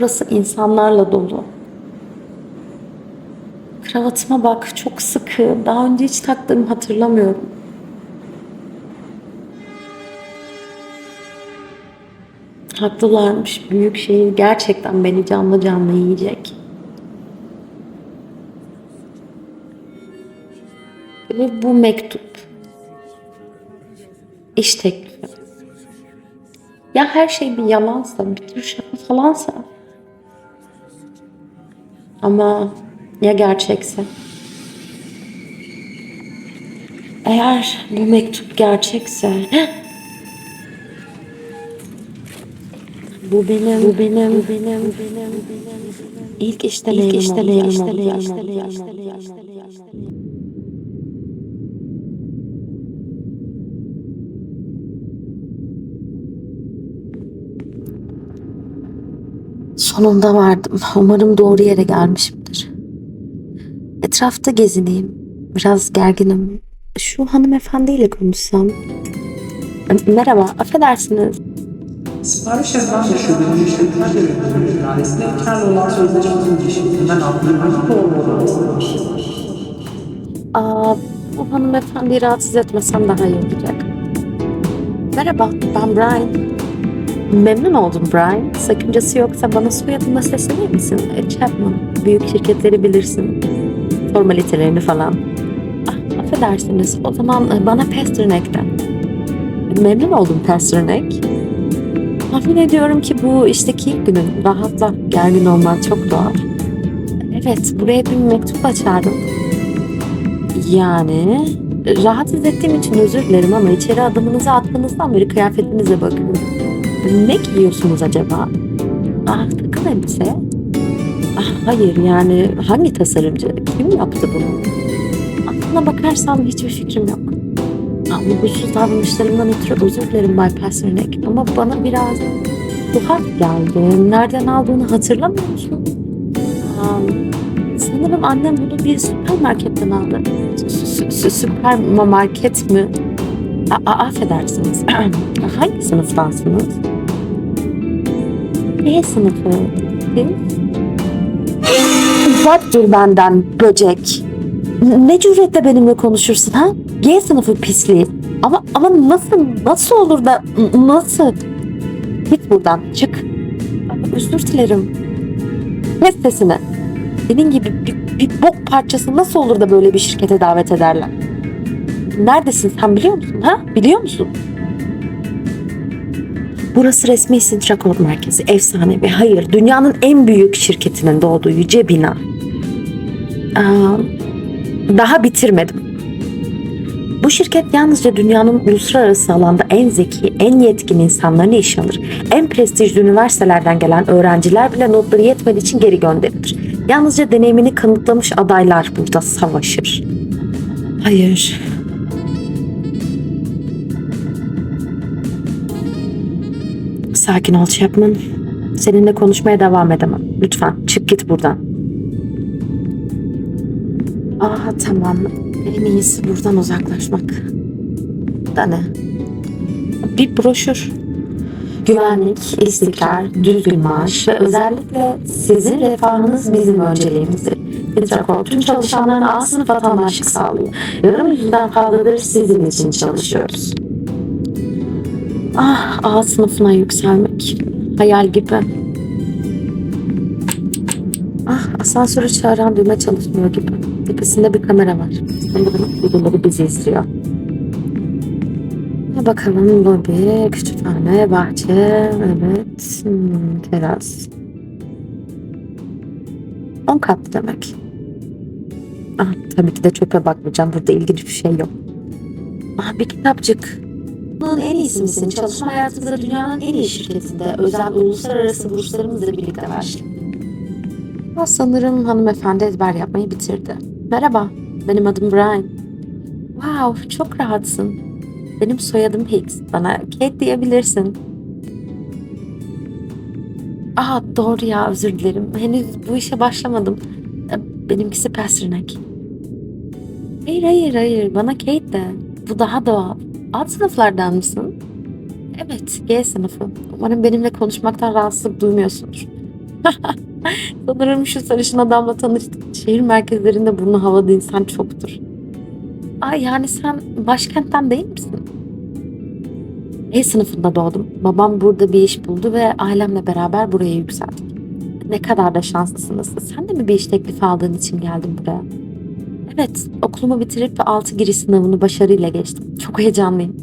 Burası insanlarla dolu. Kravatıma bak çok sıkı. Daha önce hiç taktığımı hatırlamıyorum. Haklılarmış. Büyük şehir gerçekten beni canlı canlı yiyecek. Ve bu mektup. İş teklifi. Ya her şey bir yalansa, bir tür şaka falansa. Ama ya gerçekse? Eğer bu mektup gerçekse... Bu benim, bu benim, bu benim, bu benim, benim. İlk iş deneyimim iş olacak, deneyimim iş olacak, deneyimim iş olacak, deneyimim iş olacak, deneyimim iş olacak. Sonunda vardım. Umarım doğru yere gelmişimdir. Etrafta gezineyim. Biraz gerginim. Şu hanımefendiyle konuşsam. Merhaba, affedersiniz. Sipariş karlı olan aldığım doğru Aa, bu hanımefendiyi rahatsız etmesem daha iyi olacak. Merhaba, ben Brian. Memnun oldum Brian. Sakıncası yoksa bana soyadımla seslenir misin? E, Chapman. Büyük şirketleri bilirsin. Formalitelerini falan. Ah, affedersiniz. O zaman e, bana Pasternak'ten. Memnun oldum Pasternak. Tahmin ediyorum ki bu işteki ilk günün. Rahatla, gergin olman çok doğal. Evet, buraya bir mektup çağırdım. Yani rahatsız ettiğim için özür dilerim ama içeri adımınızı attığınızdan beri kıyafetinize bakın. Ne giyiyorsunuz acaba? Ah takım elbise. Ah hayır yani hangi tasarımcı? Kim yaptı bunu? Aslına bakarsam hiçbir fikrim yok. Ah, Uygunsuz davranışlarımdan ötürü özür dilerim Bay Pasternak ama bana biraz tuhaf geldi. Nereden aldığını hatırlamıyor musun? Aa, sanırım annem bunu bir süpermarketten aldı. Sü- sü- Süpermarket mi? A- affedersiniz. Hangi sınıftansınız? B sınıfı. Uzak dur benden böcek. Ne cüretle benimle konuşursun ha? G sınıfı pisliği. Ama ama nasıl nasıl olur da nasıl? Git buradan çık. Özür dilerim. Kes sesini. Senin gibi bir, bir bok parçası nasıl olur da böyle bir şirkete davet ederler? Neredesin sen biliyor musun ha? Biliyor musun? Burası resmi Sintrakor merkezi. Efsane ve hayır dünyanın en büyük şirketinin doğduğu yüce bina. Aa, daha bitirmedim. Bu şirket yalnızca dünyanın uluslararası alanda en zeki, en yetkin insanlarını işe alır. En prestijli üniversitelerden gelen öğrenciler bile notları yetmediği için geri gönderilir. Yalnızca deneyimini kanıtlamış adaylar burada savaşır. Hayır. Sakin ol Chapman. Seninle konuşmaya devam edemem. Lütfen çık git buradan. Aa tamam. En iyisi buradan uzaklaşmak. Da ne? Bir broşür. Güvenlik, istikrar, düzgün maaş ve özellikle sizin refahınız bizim önceliğimizdir. Vitrakor tüm çalışanlarına A sınıf vatandaşlık sağlıyor. Yarım yüzden fazladır sizin için çalışıyoruz. Ah A sınıfına yükselmek. Hayal gibi. Ah asansörü çağıran düğme çalışmıyor gibi. Tepesinde bir kamera var. Sanırım birileri bizi izliyor. Bakalım lobi, kütüphane, bahçe, evet, hmm, teras. 10 katlı demek. Ah, tabii ki de çöpe bakmayacağım. Burada ilginç bir şey yok. Ah, bir kitapçık. Bunun en iyisi misin? Çalışma hayatımızda dünyanın en iyi şirketinde özel uluslararası burslarımızla birlikte başladık. Ah, sanırım hanımefendi ezber yapmayı bitirdi. Merhaba, benim adım Brian. Wow, çok rahatsın. Benim soyadım Hicks. Bana Kate diyebilirsin. Aa doğru ya özür dilerim. Henüz bu işe başlamadım. E, Benimkisi Pasternak. Hayır hayır hayır bana Kate de. Bu daha doğal. Alt sınıflardan mısın? Evet G sınıfı. Umarım benimle konuşmaktan rahatsızlık duymuyorsundur. Sanırım şu sarışın adamla tanıştık. Şehir merkezlerinde burnu havada insan çoktur. Aa yani sen başkentten değil misin? E sınıfında doğdum. Babam burada bir iş buldu ve ailemle beraber buraya yükseldik. Ne kadar da şanslısınız. Sen de mi bir iş teklifi aldığın için geldin buraya? Evet, okulumu bitirip altı giriş sınavını başarıyla geçtim. Çok heyecanlıyım.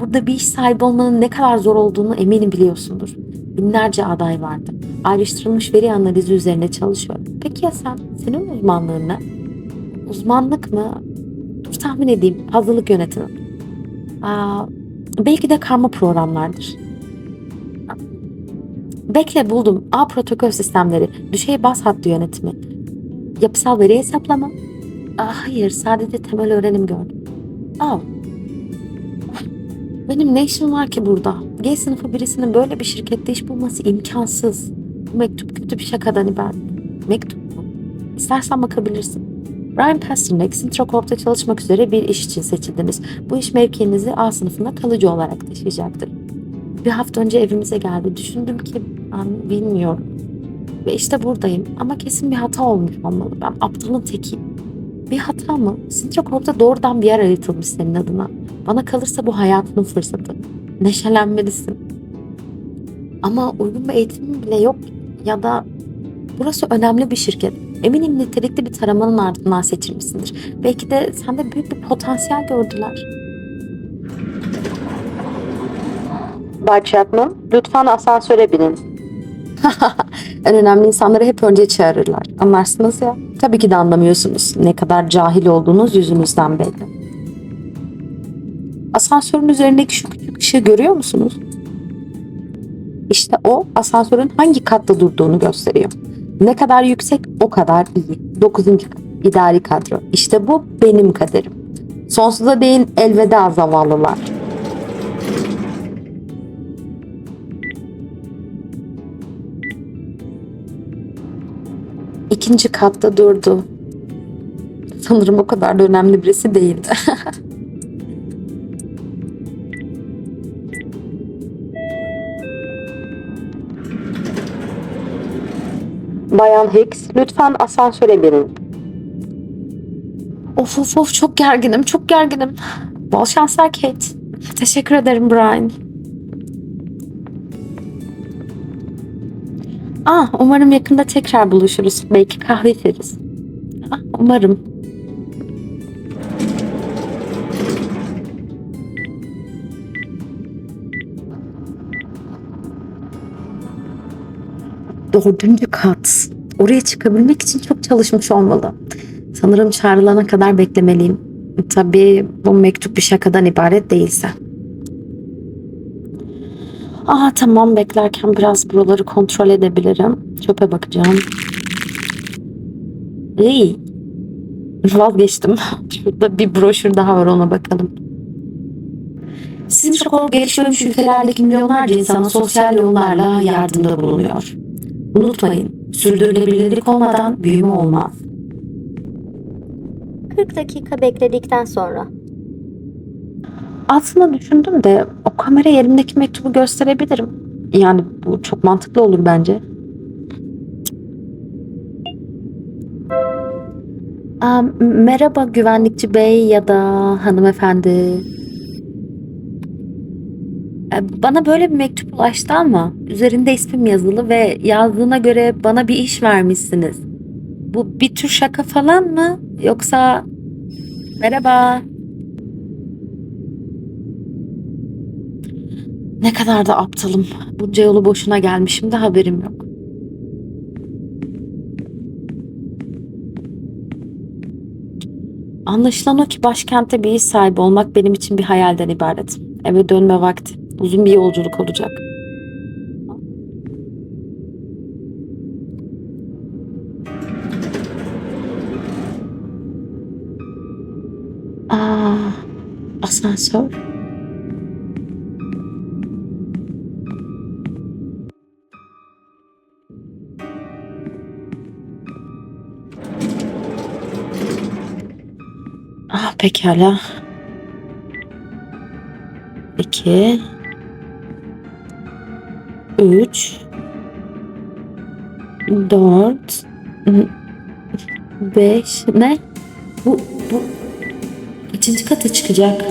Burada bir iş sahibi olmanın ne kadar zor olduğunu eminim biliyorsundur. Binlerce aday vardı. Ayrıştırılmış veri analizi üzerine çalışıyorum. Peki ya sen? Senin uzmanlığın ne? Uzmanlık mı? Dur tahmin edeyim. Hazırlık yönetimi. Aa, belki de karma programlardır. Bekle buldum. A protokol sistemleri, düşey baz hattı yönetimi, yapısal veri hesaplama. Aa, hayır, sadece temel öğrenim gördüm. Aa. Benim ne işim var ki burada? G sınıfı birisinin böyle bir şirkette iş bulması imkansız. Bu mektup kötü bir şakadan ibaret. Mektup mu? İstersen bakabilirsin. Ryan Pasternak, Sintracorp'ta çalışmak üzere bir iş için seçildiniz. Bu iş mevkiinizi A sınıfında kalıcı olarak taşıyacaktır. Bir hafta önce evimize geldi. Düşündüm ki ben bilmiyorum. Ve işte buradayım. Ama kesin bir hata olmuş olmalı. Ben aptalın tekiyim. Bir hata mı? Sintracorp'ta doğrudan bir yer aratılmış senin adına. Bana kalırsa bu hayatının fırsatı. Neşelenmelisin. Ama uygun bir eğitimin bile yok. Ya da burası önemli bir şirket. Eminim nitelikli bir taramanın ardından seçilmişsindir. Belki de sende büyük bir potansiyel gördüler. Bay Chapman, lütfen asansöre binin. en önemli insanları hep önce çağırırlar. Anlarsınız ya. Tabii ki de anlamıyorsunuz. Ne kadar cahil olduğunuz yüzünüzden belli. Asansörün üzerindeki şu küçük ışığı görüyor musunuz? İşte o asansörün hangi katta durduğunu gösteriyor. Ne kadar yüksek o kadar iyi. Dokuzuncu kat. İdari kadro. İşte bu benim kaderim. Sonsuza değin elveda zavallılar. İkinci katta durdu. Sanırım o kadar da önemli birisi değildi. Bayan Hicks, lütfen asansöre binin. Of of of çok gerginim, çok gerginim. Bol şanslar Kate. Teşekkür ederim Brian. Ah, umarım yakında tekrar buluşuruz. Belki kahve içeriz. Ah, umarım. Dördüncü kat. Oraya çıkabilmek için çok çalışmış olmalı. Sanırım çağrılana kadar beklemeliyim. Tabii bu mektup bir şakadan ibaret değilse. Aa tamam beklerken biraz buraları kontrol edebilirim. Çöpe bakacağım. İyi. Vazgeçtim. Şurada bir broşür daha var ona bakalım. Sintrokol gelişmemiş ülkelerdeki milyonlarca insana sosyal yollarla yardımda bulunuyor. Unutmayın, sürdürülebilirlik olmadan büyüme olmaz. 40 dakika bekledikten sonra. Aslında düşündüm de o kameraya elimdeki mektubu gösterebilirim. Yani bu çok mantıklı olur bence. Aa, merhaba güvenlikçi bey ya da hanımefendi. E, Bana böyle bir mektup ulaştı ama üzerinde ismim yazılı ve yazdığına göre bana bir iş vermişsiniz. Bu bir tür şaka falan mı? Yoksa merhaba. Ne kadar da aptalım. Bunca yolu boşuna gelmişim de haberim yok. Anlaşılan o ki başkentte bir iş sahibi olmak benim için bir hayalden ibaret. Eve dönme vakti. Uzun bir yolculuk olacak. Aa, asansör. Pekala. İki. Üç. dört, beş, ne? Bu, bu kaçıncı kata çıkacak?